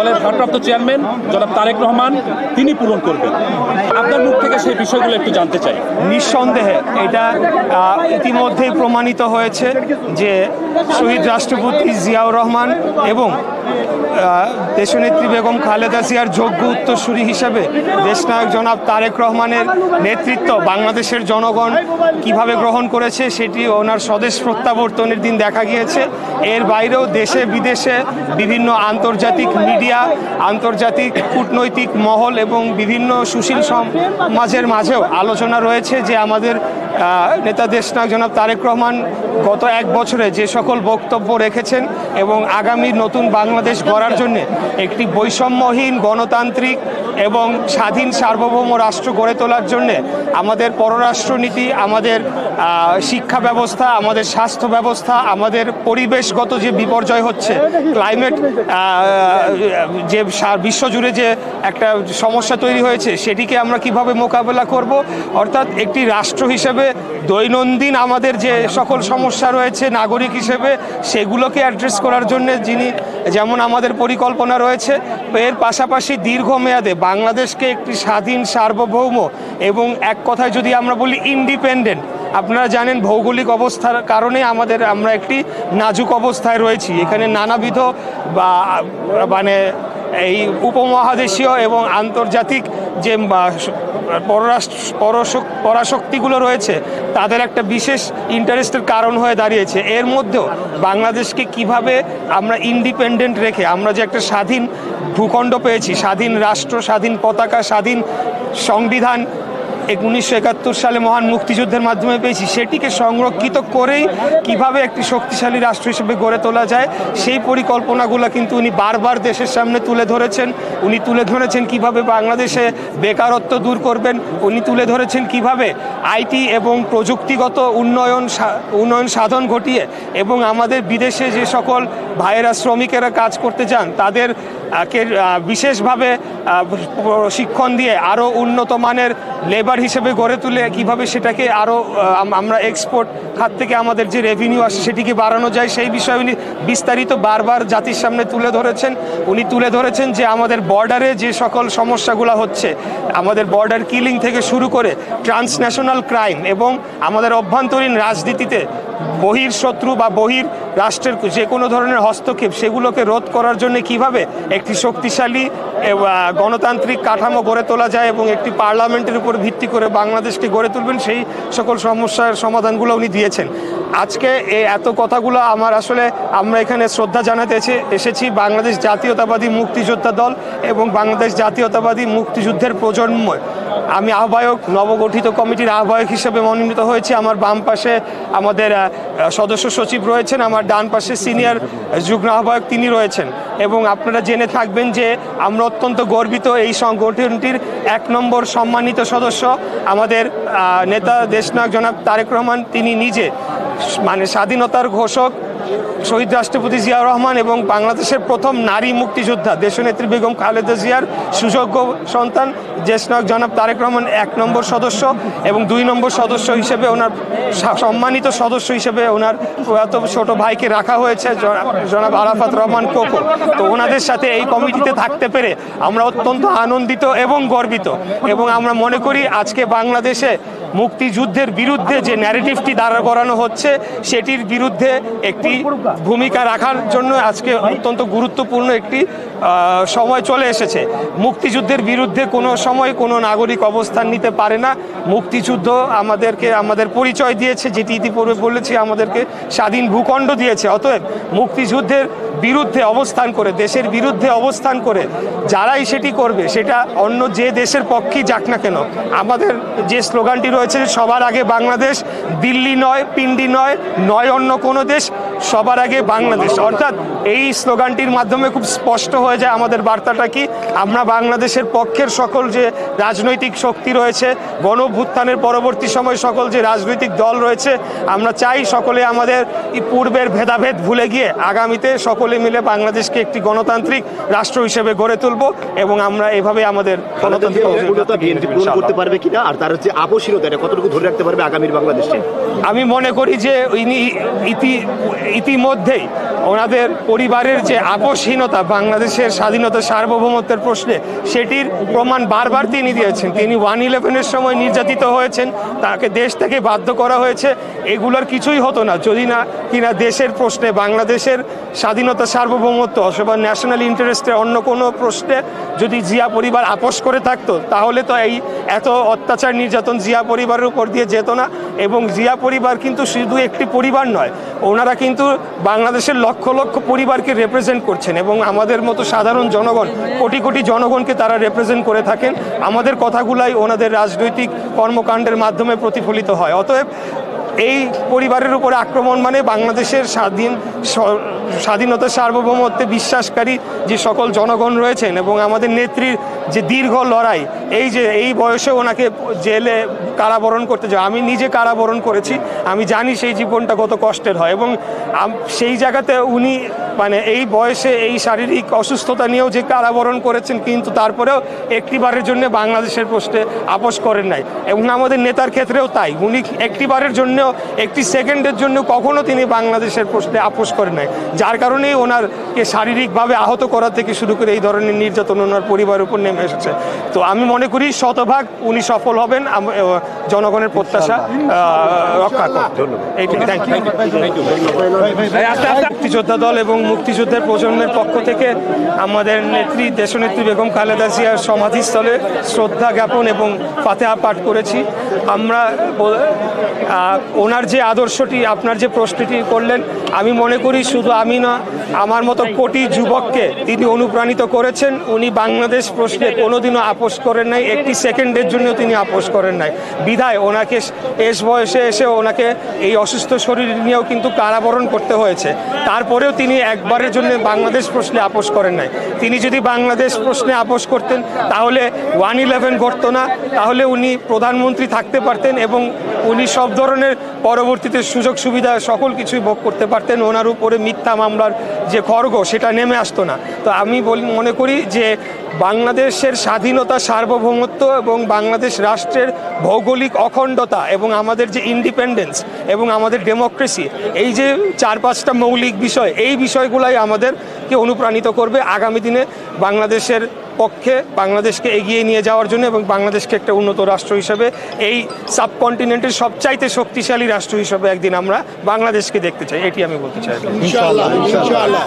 দলের ভারপ্রাপ্ত চেয়ারম্যান জনাব তারেক রহমান, তিনি পূরণ করবেন। আপনার মুখ থেকে সেই বিষয়গুলো একটু জানতে চাই। নিঃসন্দেহে এটা ইতিমধ্যেই প্রমাণিত হয়েছে যে শহীদ রাষ্ট্রপতি জিয়াউর রহমান এবং দেশনেত্রী বেগম খালেদা জিয়ার যোগ্য উত্তরসূরি হিসেবে দেশনায়ক জনাব তারেক রহমানের নেতৃত্ব বাংলাদেশের জনগণ কীভাবে গ্রহণ করেছে সেটি ওনার স্বদেশ প্রত্যাবর্তনের দিন দেখা গিয়েছে। এর বাইরেও দেশে বিদেশে বিভিন্ন আন্তর্জাতিক মিডিয়া, আন্তর্জাতিক কূটনৈতিক মহল এবং বিভিন্ন সুশীল সমাজের মাঝেও আলোচনা রয়েছে যে আমাদের নেতা দেশনায়ক জনাব তারেক রহমান গত এক বছরে যে সকল বক্তব্য রেখেছেন এবং আগামী নতুন বাংলাদেশ গড়ার জন্য একটি বৈষম্যহীন গণতান্ত্রিক এবং স্বাধীন সার্বভৌম রাষ্ট্র গড়ে তোলার জন্যে আমাদের পররাষ্ট্রনীতি, আমাদের শিক্ষা ব্যবস্থা, আমাদের স্বাস্থ্য ব্যবস্থা, আমাদের পরিবেশগত যে বিপর্যয় হচ্ছে, ক্লাইমেট যে বিশ্বজুড়ে যে একটা সমস্যা তৈরি হয়েছে, সেটিকে আমরা কীভাবে মোকাবেলা করব? অর্থাৎ একটি রাষ্ট্র হিসেবে দৈনন্দিন আমাদের যে সকল সমস্যা রয়েছে নাগরিক হিসেবে, সেগুলোকে অ্যাড্রেস করার জন্য যিনি যেমন আমাদের পরিকল্পনা রয়েছে, এর পাশাপাশি দীর্ঘমেয়াদে বাংলাদেশকে একটি স্বাধীন, সার্বভৌম এবং এক কথায় যদি আমরা বলি ইন্ডিপেন্ডেন্ট আপনারা জানেন ভৌগোলিক অবস্থার কারণে আমাদের, আমরা একটি নাজুক অবস্থায় রয়েছি। এখানে নানাবিধ বা মানে এই উপমহাদেশীয় এবং আন্তর্জাতিক যে পরাশক্তিগুলো রয়েছে, তাদের একটা বিশেষ ইন্টারেস্টের কারণ হয়ে দাঁড়িয়েছে। এর মধ্যেও বাংলাদেশকে কীভাবে আমরা ইন্ডিপেন্ডেন্ট রেখে, আমরা যে একটা স্বাধীন ভূখণ্ড পেয়েছি, স্বাধীন রাষ্ট্র, স্বাধীন পতাকা, স্বাধীন সংবিধান উনিশশো একাত্তর সালে মহান মুক্তিযুদ্ধের মাধ্যমে পেয়েছি। সেটিকে সংরক্ষিত করেই কীভাবে একটি শক্তিশালী রাষ্ট্র হিসেবে গড়ে তোলা যায়, সেই পরিকল্পনাগুলো কিন্তু উনি বারবার দেশের সামনে তুলে ধরেছেন। উনি তুলে ধরেছেন কীভাবে বাংলাদেশে বেকারত্ব দূর করবেন, উনি তুলে ধরেছেন কীভাবে আইটি এবং প্রযুক্তিগত উন্নয়ন উন্নয়ন সাধন ঘটিয়ে এবং আমাদের বিদেশে যে সকল ভাইয়েরা শ্রমিকেরা কাজ করতে চান, তাদের বিশেষভাবে প্রশিক্ষণ দিয়ে আরও উন্নত মানের লেবার হিসেবে গড়ে তুলে কীভাবে সেটাকে আরও আমরা এক্সপোর্ট খাত থেকে আমাদের যে রেভিনিউ আসে সেটিকে বাড়ানো যায়, সেই বিষয়ে উনি বিস্তারিত বারবার জাতির সামনে তুলে ধরেছেন। উনি তুলে ধরেছেন যে আমাদের বর্ডারে যে সকল সমস্যাগুলো হচ্ছে, আমাদের বর্ডার কিলিং থেকে শুরু করে ট্রান্সন্যাশনাল ক্রাইম এবং আমাদের অভ্যন্তরীণ রাজনীতিতে বহির শত্রু বা বহির রাষ্ট্রের যে কোনো ধরনের হস্তক্ষেপ সেগুলোকে রোধ করার জন্য কীভাবে একটি শক্তিশালী গণতান্ত্রিক কাঠামো গড়ে তোলা যায় এবং একটি পার্লামেন্টের উপর ভিত্তি করে বাংলাদেশকে গড়ে তুলবেন, সেই সকল সমস্যার সমাধানগুলো উনি দিয়েছেন। আজকে এই এত কথাগুলো আমার আসলে, আমরা এখানে শ্রদ্ধা জানাতে এসেছি বাংলাদেশ জাতীয়তাবাদী মুক্তিযোদ্ধা দল এবং বাংলাদেশ জাতীয়তাবাদী মুক্তিযুদ্ধের প্রজন্ম। আমি আহ্বায়ক, নবগঠিত কমিটির আহ্বায়ক হিসেবে মনোনীত হয়েছি। আমার বাম পাশে আমাদের সদস্য সচিব রয়েছেন, আমার ডান পাশে সিনিয়র যুগ্ম আহ্বায়ক তিনি রয়েছেন এবং আপনারা জেনে থাকবেন যে আমরা অত্যন্ত গর্বিত এই সংগঠনটির এক নম্বর সম্মানিত সদস্য। আমাদের নেতা দেশনায়ক জনাব তারেক রহমান, তিনি নিজে মানে স্বাধীনতার ঘোষক শহীদ রাষ্ট্রপতি জিয়াউর রহমান এবং বাংলাদেশের প্রথম নারী মুক্তিযোদ্ধা দেশনেত্রী বেগম খালেদা জিয়ার সুযোগ্য সন্তান দেশনায়ক জনাব তারেক রহমান এক নম্বর সদস্য এবং দুই নম্বর সদস্য হিসেবে ওনার সম্মানিত সদস্য হিসেবে ওনার প্রয়াত ছোট ভাইকে রাখা হয়েছে জনাব আরাফাত রহমান কোকো। তো ওনাদের সাথে এই কমিটিতে থাকতে পেরে আমরা অত্যন্ত আনন্দিত এবং গর্বিত এবং আমরা মনে করি আজকে বাংলাদেশে মুক্তিযুদ্ধের বিরুদ্ধে যে ন্যারেটিভটি দাঁড়া করানো হচ্ছে, সেটির বিরুদ্ধে একটি ভূমিকা রাখার জন্য আজকে অত্যন্ত গুরুত্বপূর্ণ একটি সময় চলে এসেছে। মুক্তিযুদ্ধের বিরুদ্ধে কোনো সময় কোনো নাগরিক অবস্থান নিতে পারে না। মুক্তিযুদ্ধ আমাদেরকে, আমাদের পরিচয় দিয়েছে, যেটি ইতিপূর্বে বলেছি, আমাদেরকে স্বাধীন ভূখণ্ড দিয়েছে। অতএব মুক্তিযুদ্ধের বিরুদ্ধে অবস্থান করে, দেশের বিরুদ্ধে অবস্থান করে, যারাই সেটি করবে, সেটা অন্য যে দেশের পক্ষেই যাক না কেন। আমাদের যে স্লোগানটি রয়েছে সবার আগে বাংলাদেশ, দিল্লি নয়, পিন্ডি নয় নয় অন্য কোনো দেশ, সবার আগে বাংলাদেশ। অর্থাৎ এই স্লোগানটির মাধ্যমে খুব স্পষ্ট হয়ে যায় আমাদের বার্তাটা কি, আমরা বাংলাদেশের পক্ষের সকল যে রাজনৈতিক শক্তি রয়েছে, গণভ্যুত্থানের পরবর্তী সময় সকল যে রাজনৈতিক দল রয়েছে, আমরা চাই সকলে আমাদের পূর্বের ভেদাভেদ ভুলে গিয়ে আগামীতে সকলে মিলে বাংলাদেশকে একটি গণতান্ত্রিক রাষ্ট্র হিসেবে গড়ে তুলব এবং আমরা এভাবে আমাদের গণতান্ত্রিক করতে পারবে কিনা আর তার আপসীনতা কতটুকু ধরে রাখতে পারবে আগামীর বাংলাদেশে আমি মনে করি যে ইনি ইতি ইতিমধ্যেই ওনাদের পরিবারের যে আপোষহীনতা বাংলাদেশের স্বাধীনতা সার্বভৌমত্বের প্রশ্নে সেটির প্রমাণ বারবার তিনি দিয়েছেন। তিনি ওয়ান ইলেভেনের সময় নির্যাতিত হয়েছেন তাকে দেশ থেকে বাধ্য করা হয়েছে এগুলোর কিছুই হতো না। যদি না কিনা দেশের প্রশ্নে, বাংলাদেশের স্বাধীনতা সার্বভৌমত্ব অথবা ন্যাশনাল ইন্টারেস্টের অন্য কোনো প্রশ্নে যদি জিয়া পরিবার আপোষ করে থাকতো, তাহলে তো এই এত অত্যাচার নির্যাতন জিয়া পরিবারের উপর দিয়ে যেত না। এবং জিয়া পরিবার কিন্তু শুধু একটি পরিবার নয়, ওনারা কিন্তু বাংলাদেশের লক্ষ লক্ষ পরিবারকে রিপ্রেজেন্ট করছেন এবং আমাদের মতো সাধারণ জনগণ, কোটি কোটি জনগণকে তারা রিপ্রেজেন্ট করে থাকেন। আমাদের কথাগুলাই ওনাদের রাজনৈতিক কর্মকাণ্ডের মাধ্যমে প্রতিফলিত হয়। অতএব এই পরিবারের উপরে আক্রমণ মানে বাংলাদেশের স্বাধীন স্বাধীনতার স্বাধীনতা সার্বভৌমত্বে বিশ্বাসকারী যে সকল জনগণ রয়েছেন এবং আমাদের নেত্রীর যে দীর্ঘ লড়াই, এই যে এই বয়সে ওনাকে জেলে কারাবরণ করতে যায় আমি নিজে কারাবরণ করেছি, আমি জানি সেই জীবনটা কত কষ্টের হয় এবং সেই জায়গাতে উনি মানে এই বয়সে এই শারীরিক অসুস্থতা নিয়েও যে কারাবরণ করেছেন, কিন্তু তারপরেও একটিবারের জন্য বাংলাদেশের প্রশ্নে আপোষ করেন নাই। এবং আমাদের নেতার ক্ষেত্রেও তাই, উনি একটিবারের জন্য একটি সেকেন্ডের জন্য কখনো তিনি বাংলাদেশের প্রশ্নে আপোষ করেন নাই। যার কারণেই ওনারকে শারীরিকভাবে আহত করা থেকে শুরু করে এই ধরনের নির্যাতন ওনার পরিবারের উপর নেমে এসেছে। তো আমি মনে করি শতভাগ উনি সফল হবেন জনগণের প্রত্যাশা রক্ষা করতে। এইটাই থ্যাংক ইউ মুক্তিযোদ্ধা দল এবং মুক্তিযুদ্ধের প্রজন্মের পক্ষ থেকে আমাদের নেত্রী দেশনেত্রী বেগম খালেদা জিয়ার সমাধিস্থলে শ্রদ্ধা জ্ঞাপন এবং ফাতেহা পাঠ করেছি। আমরা ওনার যে আদর্শটি আপনার যে প্রশ্নটি করলেন আমি মনে করি শুধু আমি না আমার মতো কোটি যুবককে তিনি অনুপ্রাণিত করেছেন। উনি বাংলাদেশ প্রশ্নে কোনোদিনও আপোষ করেন নাই, একটি সেকেন্ডের জন্য তিনি আপোষ করেন নাই। বিধায় ওনাকে এস বয়সে এসে ওনাকে এই অসুস্থ শরীর নিয়েও কিন্তু কারাবরণ করতে হয়েছে। তারপরেও তিনি একবারের জন্য বাংলাদেশ প্রশ্নে আপোষ করেন নাই। তিনি যদি বাংলাদেশ প্রশ্নে আপোষ করতেন, তাহলে ওয়ান ইলেভেন ঘটতো না। তাহলে উনি প্রধানমন্ত্রী থাকতে পারতেন এবং উনি সব ধরনের পরবর্তীতে সুযোগ সুবিধা সকল কিছুই ভোগ করতে পারতেন। ওনার উপরে মিথ্যা মামলার যে খর্গ সেটা নেমে আসতো না। তো আমি বলি, মনে করি যে বাংলাদেশের স্বাধীনতা, সার্বভৌমত্ব এবং বাংলাদেশ রাষ্ট্রের ভৌগোলিক অখণ্ডতা এবং আমাদের যে ইন্ডিপেন্ডেন্স এবং আমাদের ডেমোক্রেসি এই যে চার পাঁচটা মৌলিক বিষয়, এই বিষয়গুলাই আমাদেরকে অনুপ্রাণিত করবে। আগামী দিনে বাংলাদেশের পক্ষে বাংলাদেশকে এগিয়ে নিয়ে যাওয়ার জন্য এবং বাংলাদেশকে একটা উন্নত রাষ্ট্র হিসেবে এই সাবকন্টিনেন্টের সবচাইতে শক্তিশালী রাষ্ট্র হিসেবে একদিন আমরা বাংলাদেশকে দেখতে চাই। এটি আমি বলতে চাই। ইনশাআল্লাহ ইনশাআল্লাহ।